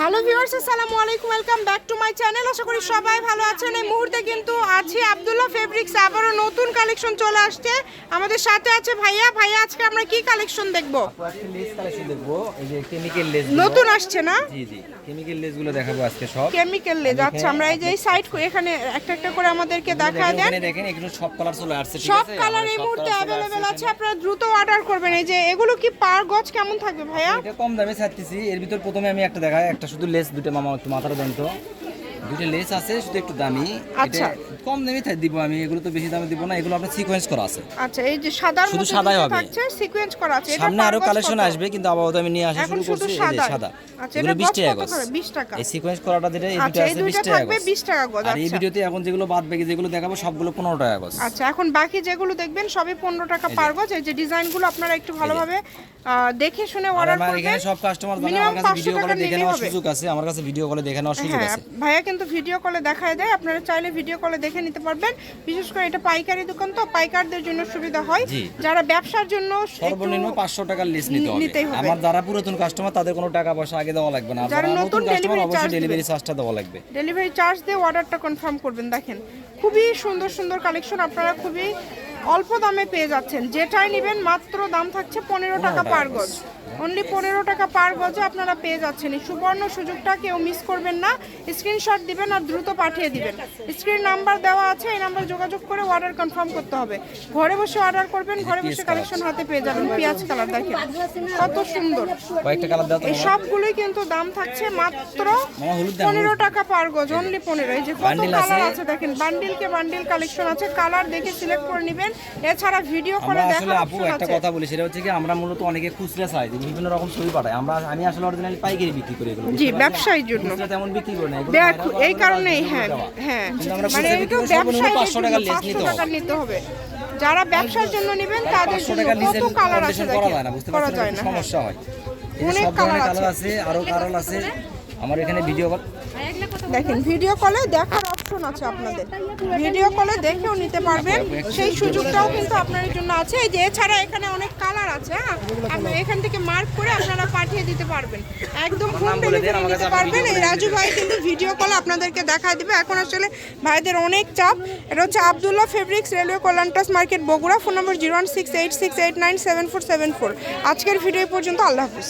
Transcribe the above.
Hello viewers আসসালামু আলাইকুম welcome back to my channel আশা করি সবাই ভালো আছেন। এই মুহূর্তে কিন্তু আছি আব্দুল্লাহ ফেব্রিক্স আবারও নতুন কালেকশন চলে আসছে। আমাদের সাথে আছে ভাইয়া। ভাইয়া আজকে আমরা কি কালেকশন দেখব? আজকে লেস কালেকশন দেখব। এই যে কেমিক্যাল লেস নতুন আসছে না? জি জি। কেমিক্যাল লেসগুলো দেখাবো আজকে সব। কেমিক্যাল লেজ আচ্ছা আমরা এই যে এই সাইড এখানে একটা একটা করে আমাদেরকে দেখায় দেন। এখানে দেখেন এগুলো সব কালার চলে আসছে সব কালার এই মুহূর্তে অ্যাভেলেবেল আছে। আপনারা দ্রুত অর্ডার করবেন। এই যে এগুলো কি পার গজ কেমন থাকবে ভাইয়া? এটা কম দামে ছাড়তেছি। এর ভিতর প্রথমে আমি একটা দেখাই একটা শুধু লেস দুটো মামা একটু মাথার দেন তো দুটো লেস আছে শুধু একটু দামি আচ্ছা। কম দামে দিব আমি এগুলো তো বেশি দামে দিব না এগুলো আপনার সিকোয়েন্স করা আছে। আচ্ছা এই যে সাদার শুধু সাদাই হবে। থাকছে সিকোয়েন্স করা আছে এটা সামনে আরও কালেকশন আসবে কিন্তু আপাতত আমি নিয়ে আসা শুরু করছি এই যে সাদা। আচ্ছা এগুলো এটা 20 টাকা গজ। করে 20 টাকা। এই সিকোয়েন্স করাটা যেটা এই আচ্ছা, দুটো আছে 20 টাকা থাকবে গজ। 20 টাকা গজ, আর এই আচ্ছা। ভিডিওতে এখন যেগুলো বাদ বাকি যেগুলো দেখাবো সবগুলো 15 টাকা গজ। আচ্ছা এখন বাকি যেগুলো দেখবেন সবই পনেরো টাকা পার গজ। এই যে ডিজাইনগুলো আপনারা একটু ভালোভাবে দেখে শুনে অর্ডার আমার করবেন। এখানে সব কাস্টমার জানে আমার কাছে ভিডিও কলে দেখে নেওয়ার সুযোগ আছে আমার কাছে ভিডিও কলে দেখে নেওয়ার সুযোগ হ্যাঁ আছে। ভাইয়া কিন্তু ভিডিও কলে দেখায় দেয় আপনারা চাইলে ভিডিও কলে দেখে নিতে পারবেন। বিশেষ করে এটা পাইকারি দোকান তো পাইকারদের জন্য সুবিধা হয়। যারা ব্যবসার জন্য সর্বনিম্ন পাঁচশো টাকার লিস্ট নিতে হবে। আমার যারা পুরাতন কাস্টমার তাদের কোনো টাকা পয়সা আগে দেওয়া লাগবে না। যারা নতুন ডেলিভারি charge ডেলিভারি। চার্জটা দেওয়া লাগবে। ডেলিভারি চার্জ দিয়ে অর্ডারটা কনফার্ম করবেন। দেখেন খুবই সুন্দর সুন্দর কালেকশন আপনারা খুবই অল্প দামে পেয়ে যাচ্ছেন। যেটাই নেবেন মাত্র দাম থাকছে পনেরো টাকা পার গজ। অনলি পনেরো টাকা পার গজে আপনারা পেয়ে যাচ্ছেন। এই সুবর্ণ সুযোগটা কেউ মিস করবেন না। স্ক্রিনশট দিবেন আর দ্রুত পাঠিয়ে দিবেন। স্ক্রিন নাম্বার দেওয়া আছে এই নাম্বার যোগাযোগ করে অর্ডার কনফার্ম করতে হবে। ঘরে বসে অর্ডার করবেন ঘরে বসে কালেকশন হাতে পেয়ে যাবেন। পেঁয়াজ কালার দেখেন। কত সুন্দর। এই সবগুলোই কিন্তু দাম থাকছে মাত্র পনেরো টাকা পার গজ অনলি পনেরো। এই যে কত কালার আছে। দেখেন। বান্ডিলকে বান্ডিল কালেকশন আছে। কালার দেখে সিলেক্ট করে নেবেন। এছাড়া ভিডিও আমরা আসলে আপু একটা কথা বলি সেটা হচ্ছে কি আমরা মূলত অনেকে খুচরা চাই বিভিন্ন রকম ছবি পাঠাই আমরা আমি আসলে অরিজিনালি পাইকারি বিক্রি করি এগুলো জি ব্যবসায়ীর জন্য। তেমন বিক্রি করি না এই কারণেই হ্যাঁ হ্যাঁ মানে সর্বনিম্ন ব্যবসায়ীদের 500 জন্য টাকার list 500 নিতে টাকা হবে। নিতে হবে। যারা ব্যবসার জন্য নেবেন তাদের জন্য কত কালার আছে করা যায় না। সমস্যা হয়। অনেক কালার আছে। আছে আরও কালার আছে। আমার এখানে ভিডিও কল দেখেন ভিডিও কলে দেখার অপশন আছে আপনাদের। ভিডিও কলে দেখেও নিতে পারবেন। সেই সুযোগটাও কিন্তু আপনাদের জন্য আছে। এই যে এছাড়া এখানে অনেক কালার আছে হ্যাঁ? এখান থেকে মার্ক করে আপনারা পাঠিয়ে দিতে পারবেন। একদম হোম ডেলিভারি নিতে পারবেন। এই রাজু ভাই কিন্তু ভিডিও কলে আপনাদেরকে দেখায় দিবে। এখন আসলে ভাইদের অনেক চাপ। এটা হচ্ছে Abdullah fabrics railway কল্যাণটাস market Bogura. Phone number zero one six eight six eight nine seven four seven four আজকের ভিডিও পর্যন্ত। আল্লাহ হাফিজ।